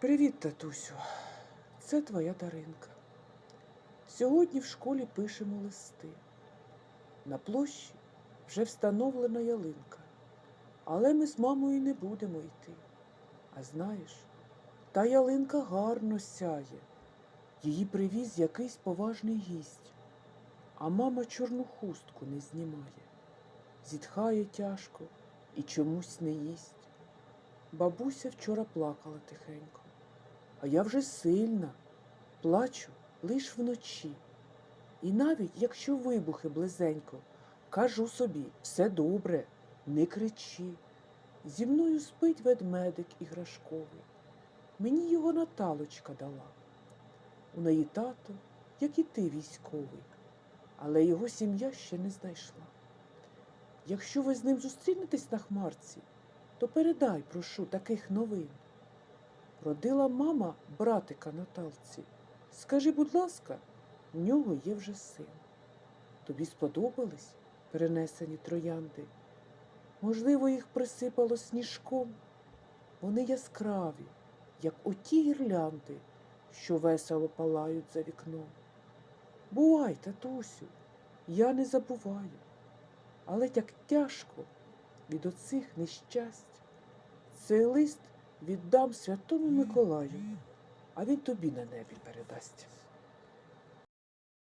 Привіт, татусю. Це твоя Даринка. Сьогодні в школі пишемо листи. На площі вже встановлена ялинка, але ми з мамою не будемо йти. А знаєш, та ялинка гарно сяє. Її привіз якийсь поважний гість, а мама чорну хустку не знімає. Зітхає тяжко і чомусь не їсть. Бабуся вчора плакала тихенько, а я вже сильна, плачу лиш вночі. І навіть якщо вибухи близенько, кажу собі, все добре, не кричи. Зі мною спить ведмедик іграшковий. Мені його Наталочка дала. У неї тато, як і ти військовий, але його сім'я ще не знайшла. Якщо ви з ним зустрінетесь на хмарці, то передай, прошу, таких новин. Родила мама братика Наталці. Скажи, будь ласка, в нього є вже син. Тобі сподобались перенесені троянди? Можливо, їх присипало сніжком. Вони яскраві, як оті гірлянди, що весело палають за вікном. Бувай, татусю, я не забуваю, але як тяжко від оцих нещасть. Цей лист віддам святому Миколаю, а він тобі на небі передасть.